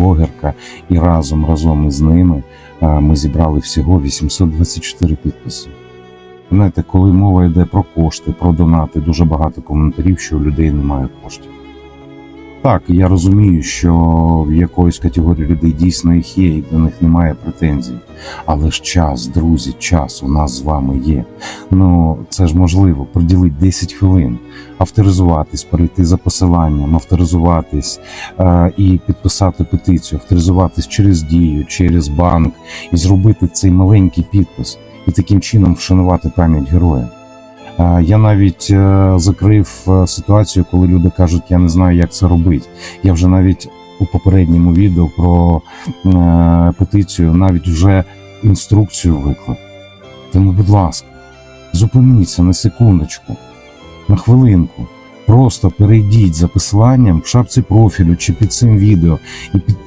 блогерка, і разом разом із ними е, ми зібрали всього 824 підписи. Знаєте, коли мова йде про кошти, про донати, дуже багато коментарів, що у людей немає коштів. Так, я розумію, що в якоїсь категорії людей дійсно їх є, і до них немає претензій. Але ж час, друзі, час у нас з вами є. Ну це ж можливо приділити 10 хвилин, авторизуватись, перейти за посиланням, авторизуватись е, і підписати петицію, авторизуватись через дію, через банк і зробити цей маленький підпис, і таким чином вшанувати пам'ять героя. Е, Я навіть е, закрив е, ситуацію, коли люди кажуть, я не знаю, як це робити. Я вже навіть у попередньому відео про петицію навіть вже інструкцію виклав. Тому, будь ласка, зупиніться на секундочку, на хвилинку. Просто перейдіть за посиланням в шапці профілю чи під цим відео і підпишіться.